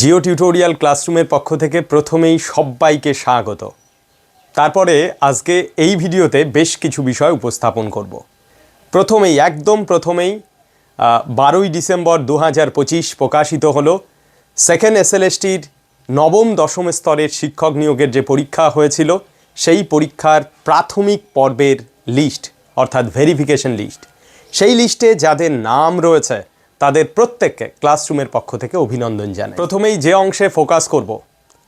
Jio tutorial ক্লাসরুমের পক্ষ থেকে প্রথমেই সবাইকে স্বাগত। তারপরে আজকে এই ভিডিওতে বেশ কিছু বিষয় উপস্থাপন করব। প্রথমেই, একদম প্রথমেই বারোই ডিসেম্বর দু হাজার পঁচিশ প্রকাশিত হলো সেকেন্ড এসএলএসটির নবম দশম স্তরের শিক্ষক নিয়োগের যে পরীক্ষা হয়েছিল, সেই পরীক্ষার প্রাথমিক পর্বের লিস্ট অর্থাৎ ভেরিফিকেশন লিস্ট সেই লিস্টে যাদের নাম রয়েছে তাদের প্রত্যেককে ক্লাসরুমের পক্ষ থেকে অভিনন্দন জানাই। প্রথমেই যে অংশে ফোকাস করব,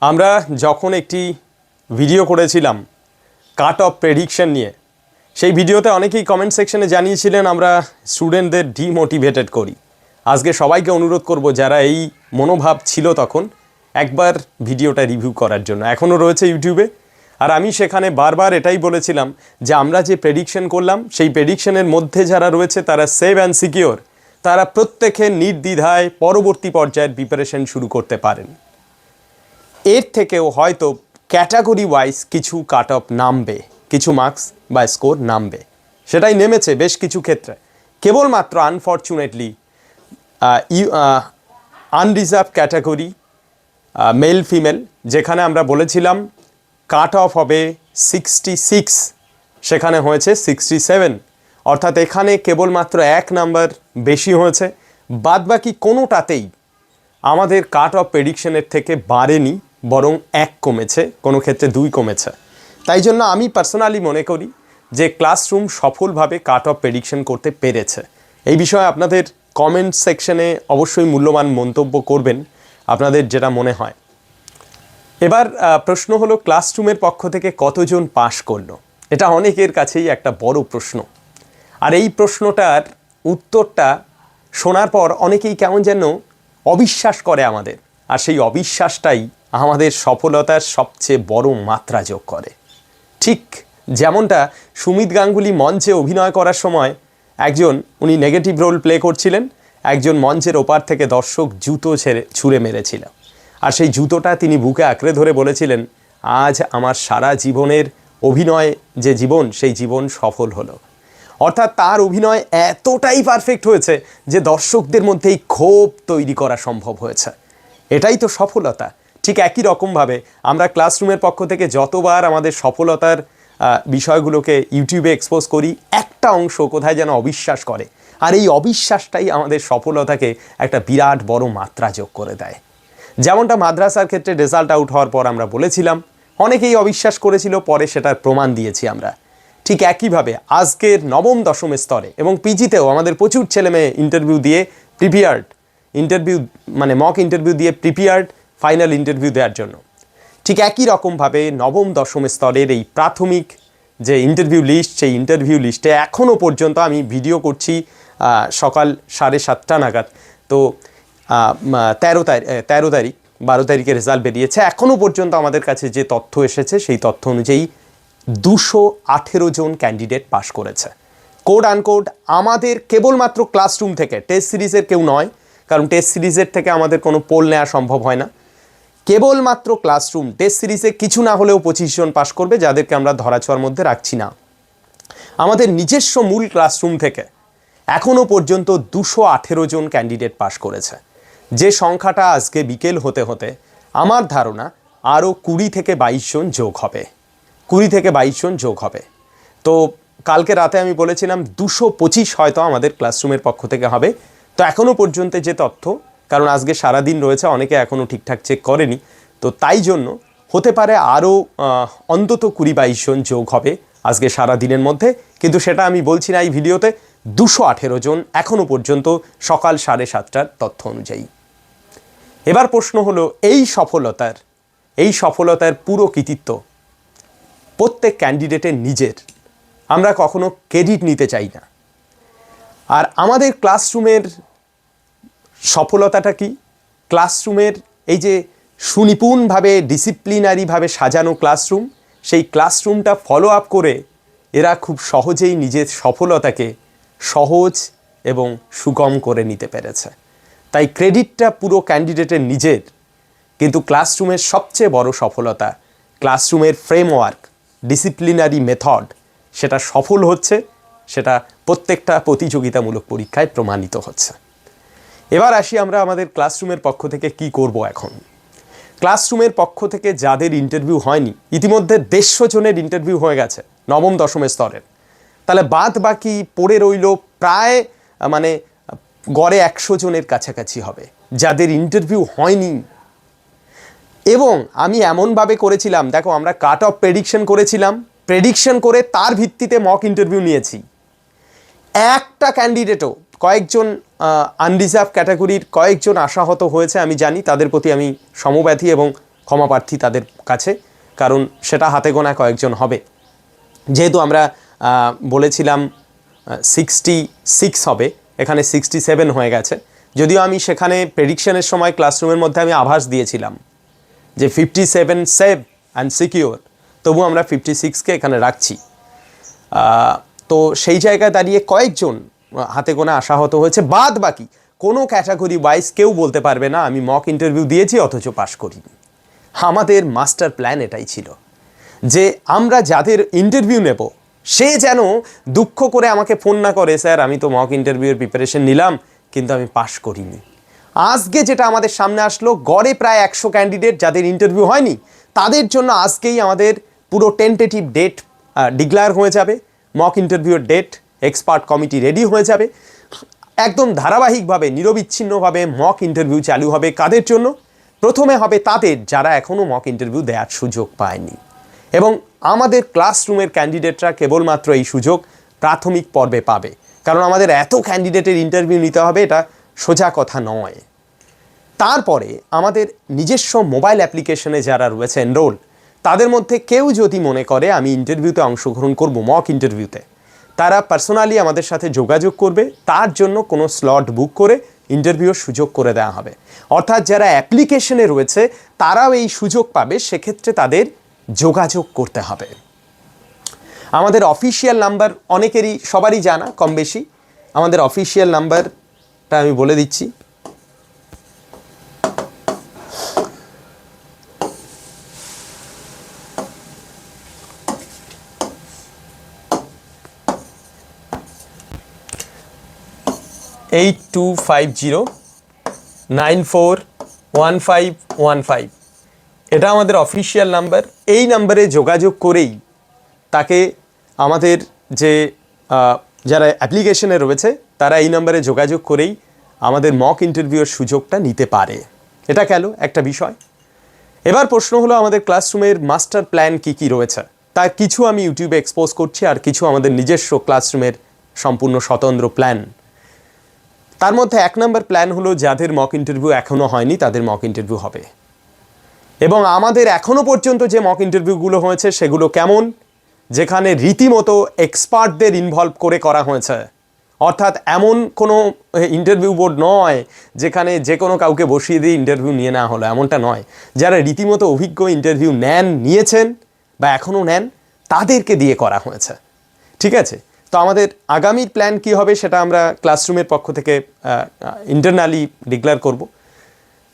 আমরা যখন একটি ভিডিও করেছিলাম, কাট অফ প্রেডিকশন নিয়ে, সেই ভিডিওতে অনেকেই কমেন্ট সেকশনে জানিয়েছিলেন, আমরা স্টুডেন্টদের ডিমোটিভেটেড করি। আজকে সবাইকে অনুরোধ করব, যারা এই মনোভাব ছিল তখন, একবার ভিডিওটা রিভিউ করার জন্য। এখনও রয়েছে ইউটিউবে। আর আমি সেখানে বারবার এটাই বলেছিলাম যে, আমরা যে প্রেডিকশন করলাম, সেই প্রেডিকশনের মধ্যে যারা রয়েছে, তারা সেভ অ্যান্ড সিকিওর। তারা প্রত্যেকে নির্দ্বিধায় পরবর্তী পর্যায়ের প্রিপারেশন শুরু করতে পারেন। এর থেকেও হয়তো ক্যাটাগরি ওয়াইজ কিছু কাট অফ নামবে, কিছু মার্কস বা স্কোর নামবে। সেটাই নেমেছে বেশ কিছু ক্ষেত্রে। কেবলমাত্র unfortunately you unreserve category male female যেখানে আমরা বলেছিলাম কাট অফ হবে সিক্সটি সিক্স সেখানে হয়েছে সিক্সটি সেভেন অর্থাৎ এখানে কেবলমাত্র এক নাম্বার বেশি হয়েছে। বাদবাকি কোনোটাতেই আমাদের কাট অফ প্রেডিকশনের থেকে বাড়েনি, বরং এক কমেছে, কোনো ক্ষেত্রে দুই কমেছে। তাই জন্য আমি পার্সোনালি মনে করি যে ক্লাসরুম সফলভাবে কাট অফ প্রেডিকশন করতে পেরেছে। এই বিষয়ে আপনাদের কমেন্ট সেকশনে অবশ্যই মূল্যবান মন্তব্য করবেন, আপনাদের যেটা মনে হয়। এবার প্রশ্ন হলো ক্লাসরুমের পক্ষ থেকে কতজন পাশ করল? এটা অনেকের কাছেই একটা বড় প্রশ্ন। আর এই প্রশ্নটার উত্তরটা শোনার পর অনেকেই কেমন যেন অবিশ্বাস করে আমাদের। আর সেই অবিশ্বাসটাই আমাদের সফলতার সবচেয়ে বড় মাত্রা যোগ করে। ঠিক যেমনটা সুমিত গাঙ্গুলি মঞ্চে অভিনয় করার সময় একজন উনি নেগেটিভ রোল প্লে করছিলেন, একজন মঞ্চের ওপার থেকে দর্শক জুতো ছেড়ে, ছুঁড়ে মেরেছিল। আর সেই জুতোটা তিনি বুকে আঁকড়ে ধরে বলেছিলেন, আজ আমার সারা জীবনের অভিনয় যে জীবন, সেই জীবন সফল হলো। অর্থাৎ তার অভিনয় এতটাই পারফেক্ট হয়েছে যে দর্শকদের মধ্যেই ক্ষোভ তৈরি করা সম্ভব হয়েছে। এটাই তো সফলতা। ঠিক একই রকমভাবে আমরা ক্লাসরুমের পক্ষ থেকে যতবার আমাদের সফলতার বিষয়গুলোকে ইউটিউবে এক্সপোজ করি, একটা অংশ কোথায় যেন অবিশ্বাস করে। আর এই অবিশ্বাসটাই আমাদের সফলতাকে একটা বিরাট বড় মাত্রা যোগ করে দেয়। যেমনটা মাদ্রাসার ক্ষেত্রে রেজাল্ট আউট হওয়ার পর আমরা বলেছিলাম, অনেকেই অবিশ্বাস করেছিল, পরে সেটার প্রমাণ দিয়েছি আমরা। ঠিক একইভাবে আজকের নবম, দশম স্তরে এবং পিজিতেও আমাদের প্রচুর ছেলে মেয়ে ইন্টারভিউ দিয়ে প্রিপেয়ার্ড ইন্টারভিউ মানে মক ইন্টারভিউ দিয়ে প্রিপেয়ার্ড ফাইনাল ইন্টারভিউ দেওয়ার জন্য। ঠিক একই রকমভাবে নবম, দশম স্তরের এই প্রাথমিক যে ইন্টারভিউ লিস্ট সেই ইন্টারভিউ লিস্টে এখনও পর্যন্ত আমি ভিডিও করছি সকাল সাড়ে সাতটা নাগাদ। তো তেরো তারিখ তেরো তারিখ, বারো তারিখে রেজাল্ট বেরিয়েছে। এখনও পর্যন্ত আমাদের কাছে যে তথ্য এসেছে, সেই তথ্য অনুযায়ী দুশো আঠেরো জন ক্যান্ডিডেট পাশ করেছে। কোড আনকোড আমাদের কেবলমাত্র ক্লাসরুম থেকে টেস্ট সিরিজের কেউ নয়, কারণ টেস্ট সিরিজের থেকে আমাদের কোনো পোল নেওয়া সম্ভব হয় না। কেবলমাত্র ক্লাসরুম টেস্ট সিরিজে কিছু না হলেও পঁচিশ জন পাশ করবে, যাদেরকে আমরা ধরাছোঁয়ার মধ্যে রাখছি না। আমাদের নিজস্ব মূল ক্লাসরুম থেকে এখনও পর্যন্ত দুশো আঠেরো জন ক্যান্ডিডেট পাশ করেছে। যে সংখ্যাটা আজকে বিকেল হতে হতে, আমার ধারণা আরও কুড়ি থেকে বাইশ জন যোগ হবে। কুড়ি থেকে বাইশ জন যোগ হবে। তো কালকে রাতে আমি বলেছিলাম দুশো পঁচিশ হয়তো আমাদের ক্লাসরুমের পক্ষ থেকে হবে। তো এখনও পর্যন্ত যে তথ্য, কারণ আজকে সারা দিন রয়েছে, অনেকে এখনও ঠিকঠাক চেক করেনি। তো তাই জন্য হতে পারে আরও অন্তত কুড়ি বাইশ জন যোগ হবে আজকে সারা দিনের মধ্যে। কিন্তু সেটা আমি বলছি না এই ভিডিওতে, দুশো আঠেরো জন এখনও পর্যন্ত সকাল সাড়ে সাতটার তথ্য অনুযায়ী। এবার প্রশ্ন হলো, এই সফলতার এই সফলতার পুরো কৃতিত্ব প্রত্যেক ক্যান্ডিডেটের নিজের। আমরা কখনো ক্রেডিট নিতে চাই না। আর আমাদের ক্লাসরুমের সফলতাটা কি? ক্লাসরুমের এই যে সুনিপুণভাবে ডিসিপ্লিনারিভাবে সাজানো ক্লাসরুম সেই ক্লাসরুমটা ফলো আপ করে এরা খুব সহজেই নিজের সফলতাকে সহজ এবং সুগম করে নিতে পেরেছে। তাই ক্রেডিটটা পুরো ক্যান্ডিডেটের নিজের, কিন্তু ক্লাসরুমের সবচেয়ে বড় সফলতা ক্লাসরুমের ফ্রেমওয়ার্ক ডিসিপ্লিনারি মেথড সেটা সফল হচ্ছে, সেটা প্রত্যেকটা প্রতিযোগিতামূলক পরীক্ষায় প্রমাণিত হচ্ছে। এবার আসি আমরা আমাদের ক্লাসরুমের পক্ষ থেকে কি করব এখন। ক্লাসরুমের পক্ষ থেকে যাদের ইন্টারভিউ হয়নি, ইতিমধ্যে দেড়শো জনের ইন্টারভিউ হয়ে গেছে, নবম দশমের স্তরের। তাহলে বাদ বাকি পড়ে রইল প্রায় মানে গড়ে একশো জনের কাছাকাছি হবে। যাদের ইন্টারভিউ হয়নি এবং আমি এমনভাবে করেছিলাম, দেখো আমরা কাট অফ প্রেডিকশন করেছিলাম প্রেডিকশন করে তার ভিত্তিতে মক ইন্টারভিউ নিয়েছি। একটা ক্যান্ডিডেটও কয়েকজন আনরিজার্ভ ক্যাটাগরির কয়েকজন আশাহত হয়েছে, আমি জানি, তাদের প্রতি আমি সমব্যথী এবং ক্ষমাপ্রার্থী তাদের কাছে, কারণ সেটা হাতে গোনা কয়েকজন হবে। যেহেতু আমরা বলেছিলাম সিক্সটি সিক্স হবে, এখানে সিক্সটি সেভেন হয়ে গেছে, যদিও আমি সেখানে প্রেডিকশনের সময় ক্লাসরুমের মধ্যে আমি আভাস দিয়েছিলাম। যে fifty seven safe and secure তবু আমরা ফিফটি সিক্সকে এখানে রাখছি। তো সেই জায়গায় দাঁড়িয়ে কয়েকজন হাতে গোনা আশাহত হয়েছে। বাদ বাকি কোনো ক্যাটাগরি ওয়াইজ কেউ বলতে পারবে না, আমি মক ইন্টারভিউ দিয়েছি, অথচ পাশ করিনি। আমাদের মাস্টার প্ল্যান এটাই ছিল যে আমরা যাদের ইন্টারভিউ নেব, সে যেন দুঃখ করে আমাকে ফোন না করে, স্যার, আমি তো মক ইন্টারভিউয়ের প্রিপারেশন নিলাম, কিন্তু আমি পাশ করিনি। আজকে যেটা আমাদের সামনে আসলো, গড়ে প্রায় একশো ক্যান্ডিডেট যাদের ইন্টারভিউ হয়নি, তাদের জন্য আজকেই আমাদের পুরো টেন্টেটিভ ডেট ডিক্লেয়ার হয়ে যাবে। মক ইন্টারভিউর ডেট এক্সপার্ট কমিটি রেডি হয়ে যাবে। একদম ধারাবাহিকভাবে, নিরবিচ্ছিন্নভাবে মক ইন্টারভিউ চালু হবে কাদের জন্য? প্রথমে হবে তাদের, যারা এখনও মক ইন্টারভিউ দেওয়ার সুযোগ পায়নি। এবং আমাদের ক্লাসরুমের ক্যান্ডিডেটরা কেবলমাত্র এই সুযোগ প্রাথমিক পর্বে পাবে। কারণ আমাদের এত ক্যান্ডিডেটের ইন্টারভিউ নিতে হবে, এটা সোজা কথা নয়। তারপরে আমাদের নিজস্ব মোবাইল অ্যাপ্লিকেশনে যারা রয়েছে এনরোল, তাদের মধ্যে কেউ যদি মনে করে আমি ইন্টারভিউতে অংশগ্রহণ করব মক ইন্টারভিউতে, তারা পার্সোনালি আমাদের সাথে যোগাযোগ করবে, তার জন্য কোনো স্লট বুক করে ইন্টারভিউর সুযোগ করে দেওয়া হবে। অর্থাৎ যারা অ্যাপ্লিকেশনে রয়েছে, তারাও এই সুযোগ পাবে, সেক্ষেত্রে তাদের যোগাযোগ করতে হবে। আমাদের অফিসিয়াল নাম্বার অনেকেরই, সবারই জানা কম বেশি আমাদের অফিসিয়াল নাম্বারটা আমি বলে দিচ্ছি। Eight two five zero nine four one five one five এটা আমাদের অফিসিয়াল নাম্বার এই নাম্বারে যোগাযোগ করেই তাকে আমাদের যে যারা অ্যাপ্লিকেশনে রয়েছে তারা এই নাম্বারে যোগাযোগ করেই আমাদের মক ইন্টারভিউয়ের সুযোগটা নিতে পারে। এটা গেল একটা বিষয়। এবার প্রশ্ন হলো, আমাদের ক্লাসরুমের মাস্টার প্ল্যান কি কি রয়েছে? তার কিছু আমি ইউটিউবে এক্সপোজ করছি আর কিছু আমাদের নিজস্ব ক্লাসরুমের সম্পূর্ণ স্বতন্ত্র প্ল্যান তার মধ্যে এক নম্বর প্ল্যান হলো, যাদের মক ইন্টারভিউ এখনও হয়নি, তাদের মক ইন্টারভিউ হবে। এবং আমাদের এখনও পর্যন্ত যে মক ইন্টারভিউগুলো হয়েছে, সেগুলো কেমন? যেখানে রীতিমতো এক্সপার্টদের ইনভলভ করে করা হয়েছে। অর্থাৎ এমন কোনো ইন্টারভিউ বোর্ড নয় যেখানে যে কোনো কাউকে বসিয়ে দিয়ে ইন্টারভিউ নিয়ে নেওয়া হলো, এমনটা নয়। যারা রীতিমতো অভিজ্ঞ ইন্টারভিউ নেন, নিয়েছেন বা এখনও নেন, তাদেরকে দিয়ে করা হয়েছে। ঠিক আছে? তো আমাদের আগামীর প্ল্যান কি হবে সেটা আমরা ক্লাসরুমের পক্ষ থেকে ইন্টারনালি ডিক্লেয়ার করব।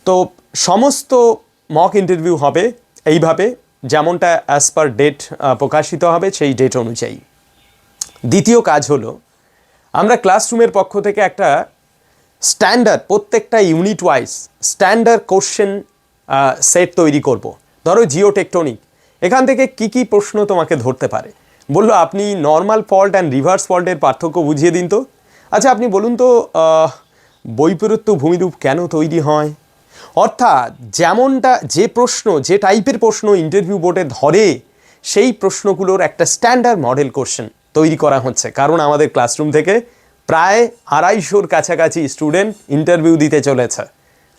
তো সমস্ত মক ইন্টারভিউ হবে এইভাবে, যেমনটা অ্যাজ পার ডেট প্রকাশিত হবে সেই ডেট অনুযায়ী। দ্বিতীয় কাজ হলো আমরা ক্লাসরুমের পক্ষ থেকে একটা স্ট্যান্ডার্ড প্রত্যেকটা unit wise standard question set তৈরি করব। ধরো জিও টেকটনিক এখান থেকে কি কি প্রশ্ন তোমাকে ধরতে পারে? বলল, আপনি নর্মাল ফল্ট অ্যান্ড রিভার্স ফল্টের পার্থক্য বুঝিয়ে দিন তো। আচ্ছা আপনি বলুন তো বৈপরীত্য ভূমিরূপ কেন তৈরি হয়? অর্থাৎ যেমনটা, যে প্রশ্ন, যে টাইপের প্রশ্ন ইন্টারভিউ বোর্ডে ধরে, সেই প্রশ্নগুলোর একটা স্ট্যান্ডার্ড মডেল কোশ্চেন তৈরি করা হচ্ছে। কারণ আমাদের ক্লাসরুম থেকে প্রায় আড়াইশোর কাছাকাছি স্টুডেন্ট ইন্টারভিউ দিতে চলেছে।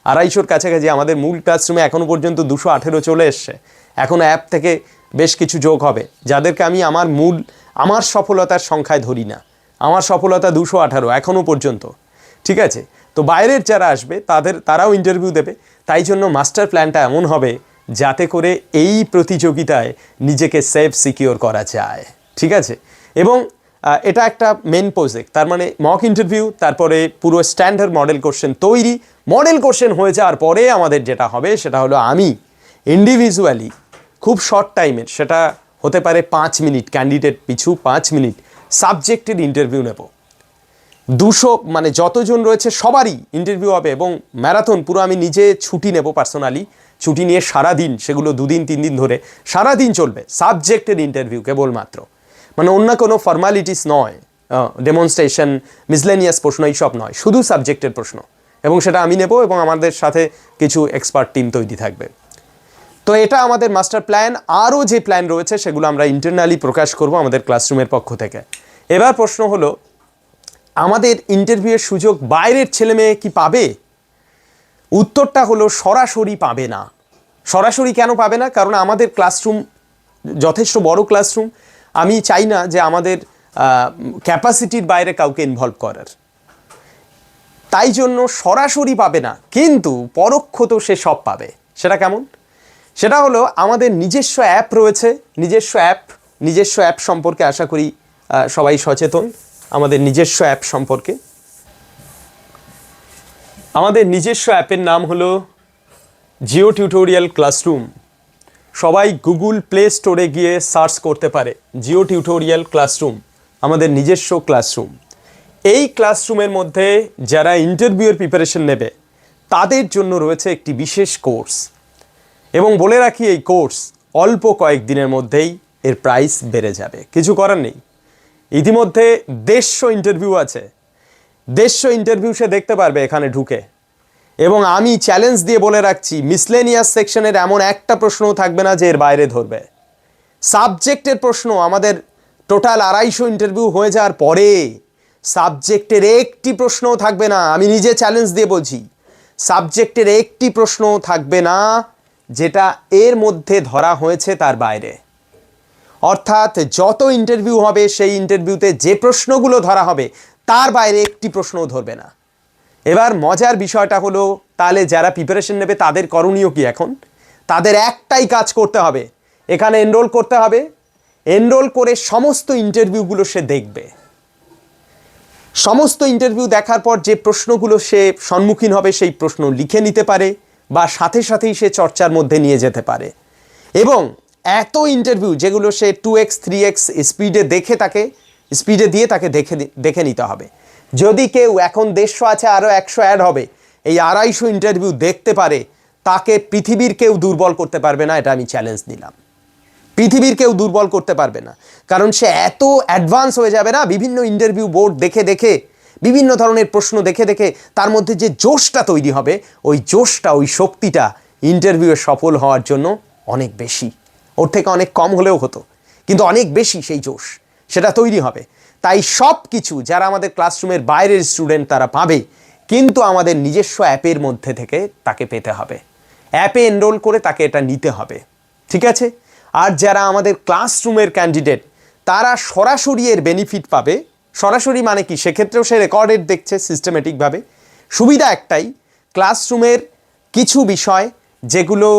আড়াইশোর কাছাকাছি আমাদের মূল ক্লাসরুমে এখনও পর্যন্ত দুশো আঠেরো চলে এসছে। এখন অ্যাপ থেকে বেশ কিছু যোগ হবে। যাদেরকে আমি আমার মূল, আমার সফলতার সংখ্যায় ধরি না। আমার সফলতা দুশো আঠারো এখনও পর্যন্ত। ঠিক আছে? তো বাইরের যারা আসবে, তাদের, তারাও ইন্টারভিউ দেবে। তাই জন্য মাস্টার প্ল্যানটা এমন হবে যাতে করে এই প্রতিযোগিতায় নিজেকে সেফ সিকিওর করা যায়। ঠিক আছে? এবং এটা একটা মেন প্রজেক্ট তার মানে মক ইন্টারভিউ তারপরে পুরো স্ট্যান্ডার্ড মডেল কোশ্চেন তৈরি। মডেল কোশ্চেন হয়ে যাওয়ার পরে আমাদের যেটা হবে, সেটা হলো আমি ইন্ডিভিজুয়ালি খুব শর্ট টাইমের সেটা হতে পারে পাঁচ মিনিট ক্যান্ডিডেট পিছু পাঁচ মিনিট সাবজেক্টের ইন্টারভিউ নেব। দুশো মানে যতজন রয়েছে, সবারই ইন্টারভিউ হবে এবং ম্যারাথন পুরো আমি নিজে ছুটি নেব পার্সোনালি ছুটি নিয়ে সারা দিন সেগুলো দুদিন তিন দিন ধরে সারা দিন চলবে সাবজেক্টের ইন্টারভিউ কেবলমাত্র। মানে অন্য কোনো ফর্মালিটিস নয়। ডেমনস্ট্রেশন মিসলেনিয়াস প্রশ্ন, এইসব নয়। শুধু সাবজেক্টের প্রশ্ন। এবং সেটা আমি নেব এবং আমাদের সাথে কিছু এক্সপার্ট টিম তৈরি থাকবে। তো এটা আমাদের মাস্টার প্ল্যান আরও যে প্ল্যান রয়েছে, সেগুলো আমরা ইন্টারনালি প্রকাশ করব আমাদের ক্লাসরুমের পক্ষ থেকে। এবার প্রশ্ন হলো, আমাদের ইন্টারভিউয়ের সুযোগ বাইরের ছেলে মেয়ে কি পাবে? উত্তরটা হলো, সরাসরি পাবে না। সরাসরি কেন পাবে না? কারণ আমাদের ক্লাসরুম যথেষ্ট বড় ক্লাসরুম আমি চাই না যে আমাদের ক্যাপাসিটির বাইরে কাউকে ইনভলভ করার। তাই জন্য সরাসরি পাবে না, কিন্তু পরোক্ষ তো সে সব পাবে। সেটা কেমন? সেটা হলো আমাদের নিজস্ব অ্যাপ রয়েছে, নিজস্ব অ্যাপ নিজস্ব অ্যাপ সম্পর্কে আশা করি সবাই সচেতন। আমাদের নিজস্ব অ্যাপ সম্পর্কে। আমাদের নিজস্ব অ্যাপের নাম হলো জিও টিউটোরিয়াল ক্লাসরুম সবাই গুগল প্লে স্টোরে গিয়ে সার্চ করতে পারে জিও টিউটোরিয়াল ক্লাসরুম, আমাদের নিজস্ব ক্লাসরুম। এই ক্লাসরুমের মধ্যে যারা ইন্টারভিউয়ের প্রিপারেশন নেবে, তাদের জন্য রয়েছে একটি বিশেষ কোর্স। এবং বলে রাখি, এই কোর্স অল্প কয়েকদিনের মধ্যেই এর প্রাইস বেড়ে যাবে। কিছু করার নেই। ইতিমধ্যে দেড়শো ইন্টারভিউ আছে। দেড়শো ইন্টারভিউ সে দেখতে পারবে এখানে ঢুকে। এবং আমি চ্যালেঞ্জ দিয়ে বলে রাখছি মিসলেনিয়াস সেকশনের এমন একটা প্রশ্নও থাকবে না যে এর বাইরে ধরবে। সাবজেক্টের প্রশ্ন, আমাদের টোটাল আড়াইশো ইন্টারভিউ হয়ে যাওয়ার পরে সাবজেক্টের একটি প্রশ্নও থাকবে না, আমি নিজে চ্যালেঞ্জ দিয়ে বলছি, সাবজেক্টের একটি প্রশ্নও থাকবে না যেটা এর মধ্যে ধরা হয়েছে তার বাইরে। অর্থাৎ যত ইন্টারভিউ হবে, সেই ইন্টারভিউতে যে প্রশ্নগুলো ধরা হবে, তার বাইরে একটি প্রশ্নও ধরবে না। এবার মজার বিষয়টা হলো, তাহলে যারা প্রিপারেশন নেবে তাদের করণীয় কি এখন? তাদের একটাই কাজ করতে হবে। এখানে এনরোল করতে হবে। এনরোল করে সমস্ত ইন্টারভিউগুলো সে দেখবে। সমস্ত ইন্টারভিউ দেখার পর যে প্রশ্নগুলো সে সম্মুখীন হবে, সেই প্রশ্ন লিখে নিতে পারে বা সাথে সাথেই সে চর্চার মধ্যে নিয়ে যেতে পারে। এবং এত ইন্টারভিউ যেগুলো সে টু এক্স থ্রি এক্স স্পিডে দেখে তাকে স্পিডে দিয়ে তাকে দেখে দেখে নিতে হবে। যদি কেউ এখন দেড়শো আছে আরও একশো অ্যাড হবে, এই আড়াইশো ইন্টারভিউ দেখতে পারে, তাকে পৃথিবীর কেউ দুর্বল করতে পারবে না, এটা আমি চ্যালেঞ্জ দিলাম পৃথিবীর কেউ দুর্বল করতে পারবে না, কারণ সে এত অ্যাডভান্স হয়ে যাবে না, বিভিন্ন ইন্টারভিউ বোর্ড দেখে দেখে, বিভিন্ন ধরনের প্রশ্ন দেখে দেখে, তার মধ্যে যে জোশটা তৈরি হবে, ওই জোশটা, ওই শক্তিটা ইন্টারভিউয়ে সফল হওয়ার জন্য অনেক বেশি। ওর থেকে অনেক কম হলেও হতো, কিন্তু অনেক বেশি সেই জোশ, সেটা তৈরি হবে। তাই সব কিছু যারা আমাদের ক্লাসরুমের বাইরের স্টুডেন্ট তারা পাবে, কিন্তু আমাদের নিজস্ব অ্যাপের মধ্যে থেকে তাকে পেতে হবে। অ্যাপে এনরোল করে তাকে এটা নিতে হবে, ঠিক আছে? আর যারা আমাদের ক্লাসরুমের ক্যান্ডিডেট, তারা সরাসরি এর বেনিফিট পাবে। সরাসরি মানে কি? সেক্ষেত্রেও সে রেকর্ডেড দেখছে সিস্টেমেটিকভাবে। সুবিধা একটাই, ক্লাসরুমের কিছু বিষয় যেগুলো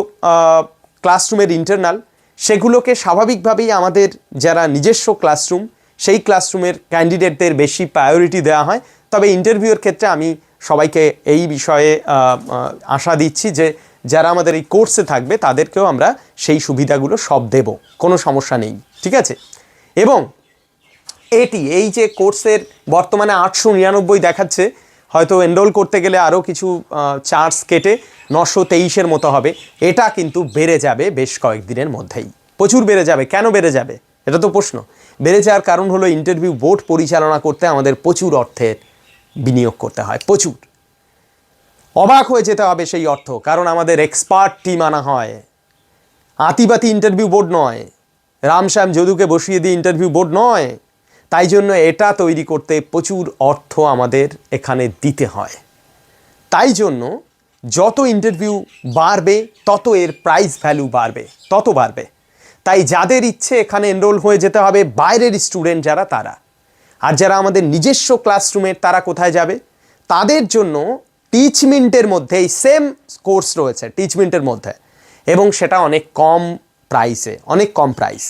ক্লাসরুমের ইন্টারনাল, সেগুলোকে স্বাভাবিকভাবেই আমাদের যারা নিজস্ব ক্লাসরুম সেই ক্লাসরুমের ক্যান্ডিডেটদের বেশি প্রায়োরিটি দেওয়া হয়। তবে ইন্টারভিউর ক্ষেত্রে আমি সবাইকে এই বিষয়ে আশা দিচ্ছি যে যারা আমাদের এই কোর্সে থাকবে, তাদেরকেও আমরা সেই সুবিধাগুলো সব দেব। কোনো সমস্যা নেই, ঠিক আছে? এবং এটি, এই যে কোর্সের বর্তমানে আটশো নিরানব্বই দেখাচ্ছে, হয়তো এনরোল করতে গেলে আরও কিছু চার্জ কেটে নশো তেইশের মতো হবে। এটা কিন্তু বেড়ে যাবে বেশ কয়েকদিনের মধ্যেই। প্রচুর বেড়ে যাবে। কেন বেড়ে যাবে? এটা তো প্রশ্ন। বেড়ে যাওয়ার কারণ হলো ইন্টারভিউ বোর্ড পরিচালনা করতে আমাদের প্রচুর অর্থের বিনিয়োগ করতে হয়, প্রচুর। অবাক হয়ে যেতে হবে সেই অর্থ, কারণ আমাদের এক্সপার্ট টিম আনা হয়। আতিবাতি ইন্টারভিউ বোর্ড নয় রামশ্যাম যদুকে বসিয়ে দিয়ে ইন্টারভিউ বোর্ড নয়, তাই জন্য এটা তৈরি করতে প্রচুর অর্থ আমাদের এখানে দিতে হয়। তাই জন্য যত ইন্টারভিউ বাড়বে, তত এর প্রাইস ভ্যালু বাড়বে, তত বাড়বে। তাই যাদের ইচ্ছে এখানে এনরোল হয়ে যেতে হবে, বাইরের স্টুডেন্ট যারা তারা। আর যারা আমাদের নিজস্ব ক্লাসরুমের তারা কোথায় যাবে? তাদের জন্য টিচমেন্টের মধ্যে এই সেম কোর্স রয়েছে টিচমেন্টের মধ্যে। এবং সেটা অনেক কম প্রাইসে অনেক কম প্রাইস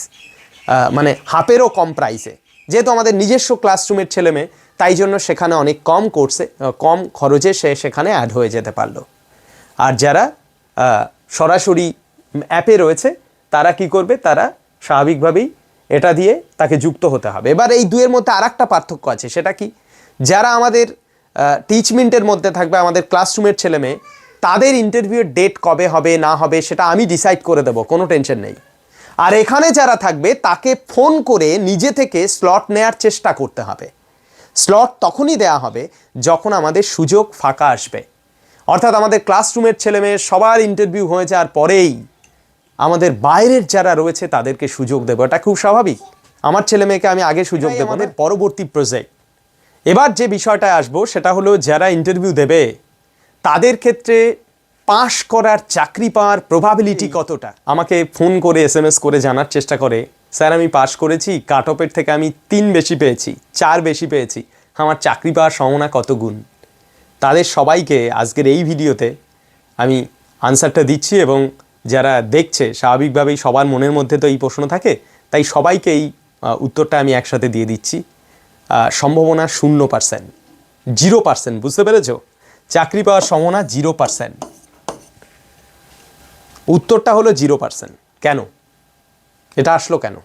মানে হাফেরও কম প্রাইসে যেহেতু আমাদের নিজস্ব ক্লাসরুমের ছেলে মেয়ে, তাই জন্য সেখানে অনেক কম কোর্সে কম খরচে সে সেখানে অ্যাড হয়ে যেতে পারল। আর যারা সরাসরি অ্যাপে রয়েছে তারা কি করবে? তারা স্বাভাবিকভাবেই এটা দিয়ে তাকে যুক্ত হতে হবে। এবার এই দুয়ের মধ্যে আর একটা পার্থক্য আছে, সেটা কি? যারা আমাদের টিচমেন্টের মধ্যে থাকবে, আমাদের ক্লাসরুমের ছেলে মেয়ে, তাদের ইন্টারভিউয়ের ডেট কবে হবে, না হবে, সেটা আমি ডিসাইড করে দেবো, কোনো টেনশন নেই। আর এখানে যারা থাকবে, তাকে ফোন করে নিজে থেকে স্লট নেয়ার চেষ্টা করতে হবে। স্লট তখনই দেয়া হবে যখন আমাদের সুযোগ ফাঁকা আসবে। অর্থাৎ আমাদের ক্লাসরুমের ছেলে মেয়ে সবার ইন্টারভিউ হয়ে যাওয়ার পরেই আমাদের বাইরের যারা রয়েছে তাদেরকে সুযোগ দেবো। এটা খুব স্বাভাবিক। আমার ছেলে মেয়েকে আমি আগে সুযোগ দেবো আমাদের পরবর্তী প্রজেক্ট এবার যে বিষয়টায় আসব সেটা হলো যারা ইন্টারভিউ দেবে তাদের ক্ষেত্রে পাশ করার চাকরি পাওয়ার প্রবাবিলিটি কতটা? আমাকে ফোন করে এস এম এস করে জানার চেষ্টা করে স্যার আমি পাশ করেছি কাট অফের থেকে আমি তিন বেশি পেয়েছি চার বেশি পেয়েছি আমার চাকরি পাওয়ার সম্ভাবনা কত গুণ? তাদের সবাইকে আজকের এই ভিডিওতে আমি আনসারটা দিচ্ছি এবং যারা দেখছে, স্বাভাবিকভাবেই সবার মনের মধ্যে তো এই প্রশ্ন থাকে, তাই সবাইকে এই উত্তরটা আমি একসাথে দিয়ে দিচ্ছি। সম্ভাবনা শূন্য পার্সেন্ট জিরো পার্সেন্ট বুঝতে পেরেছ? চাকরি পাওয়ার সম্ভাবনা জিরো পার্সেন্ট উত্তরটা হলো জিরো পার্সেন্ট কেন? এটা আসলো কেন?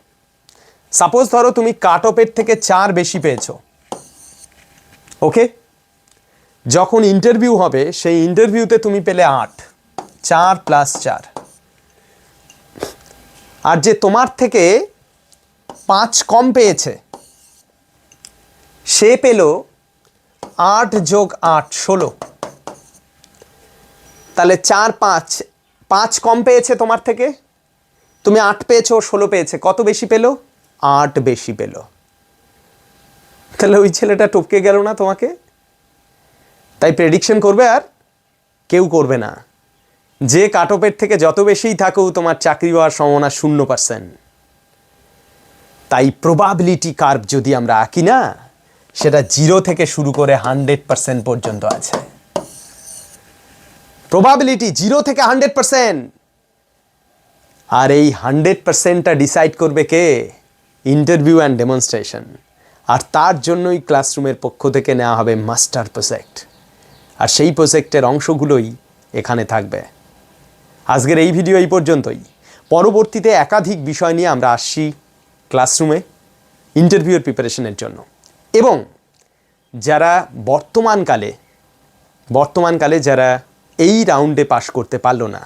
সাপোজ ধরো তুমি কাট অফের থেকে চার বেশি পেয়েছ। ওকে যখন ইন্টারভিউ হবে, সেই ইন্টারভিউতে তুমি পেলে আট, চার প্লাস চার। আর যে তোমার থেকে পাঁচ কম পেয়েছে, সে পেল আট যোগ আট, ষোলো। তাহলে চার পাঁচ পাঁচ কম পেয়েছে তোমার থেকে? তুমি আট পেয়েছ, ষোলো পেয়েছে। কত বেশি পেল? আট বেশি পেল। তাহলে ওই ছেলেটা টপকে গেল না তোমাকে? তাই প্রেডিকশন করবে আর কেউ করবে না। যে কাটপের থেকে যত বেশিই থাকুক, তোমার চাকরি হওয়ার সম্ভাবনা শূন্য পার্সেন্ট তাই প্রবাবিলিটি কার্ভ যদি আমরা আঁকি না, সেটা জিরো থেকে শুরু করে হান্ড্রেড পার্সেন্ট পর্যন্ত আছে। প্রবাবিলিটি জিরো থেকে হান্ড্রেড পার্সেন্ট আর এই হান্ড্রেড পার্সেন্টটা ডিসাইড করবে কে? ইন্টারভিউ অ্যান্ড ডেমনস্ট্রেশন আর তার জন্যই ক্লাসরুমের পক্ষ থেকে নেওয়া হবে মাস্টার প্রজেক্ট আর সেই প্রজেক্টের অংশগুলোই এখানে থাকবে। আজকের এই ভিডিও এই পর্যন্তই। পরবর্তীতে একাধিক বিষয় নিয়ে আমরা আসছি ক্লাসরুমে ইন্টারভিউর প্রিপারেশনের জন্য। এবং যারা বর্তমানকালে বর্তমানকালে যারা এই রাউন্ডে পাশ করতে পারল না,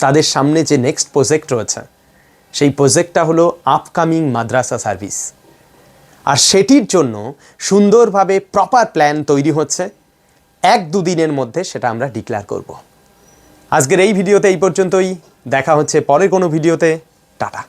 তাদের সামনে যে নেক্সট প্রজেক্ট রয়েছে, সেই প্রজেক্টটা হলো আপকামিং মাদ্রাসা সার্ভিস আর সেটির জন্য সুন্দরভাবে প্রপার প্ল্যান তৈরি হচ্ছে। এক দুদিনের মধ্যে সেটা আমরা ডিক্লেয়ার করব। আজকের এই ভিডিওতে এই পর্যন্তই। দেখা হচ্ছে পরের কোনো ভিডিওতে। টাটা।